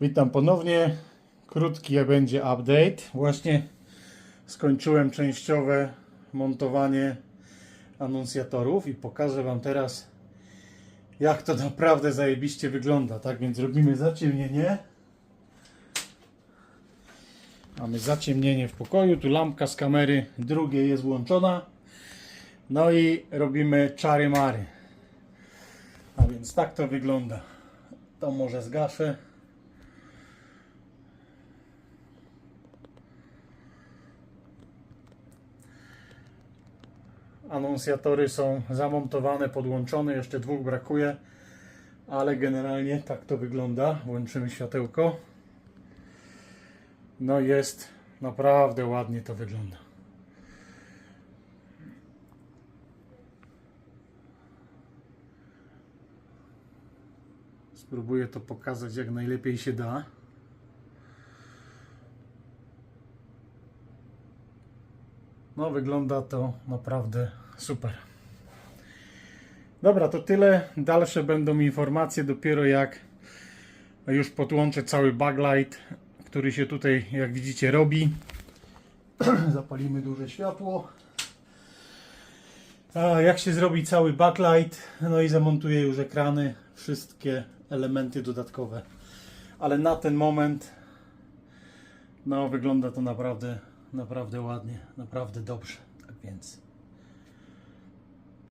Witam ponownie. Krótki będzie update. Właśnie skończyłem częściowe montowanie anuncjatorów i pokażę Wam teraz jak to naprawdę zajebiście wygląda. Tak więc robimy zaciemnienie. Mamy zaciemnienie w pokoju. Tu lampka z kamery drugiej jest włączona. No i robimy czary mary. A więc tak to wygląda. To może zgaszę. Anuncjatory są zamontowane, podłączone, jeszcze dwóch brakuje, ale generalnie tak to wygląda. Włączymy światełko. No jest naprawdę ładnie to wygląda. Spróbuję to pokazać jak najlepiej się da. No, wygląda to naprawdę super. Dobra, to tyle. Dalsze będą informacje dopiero jak już podłączę cały backlight, który się tutaj, jak widzicie, robi. Zapalimy duże światło. A jak się zrobi cały backlight, no i zamontuję już ekrany, wszystkie elementy dodatkowe. Ale na ten moment, no wygląda to naprawdę, naprawdę ładnie, naprawdę dobrze. Tak więc.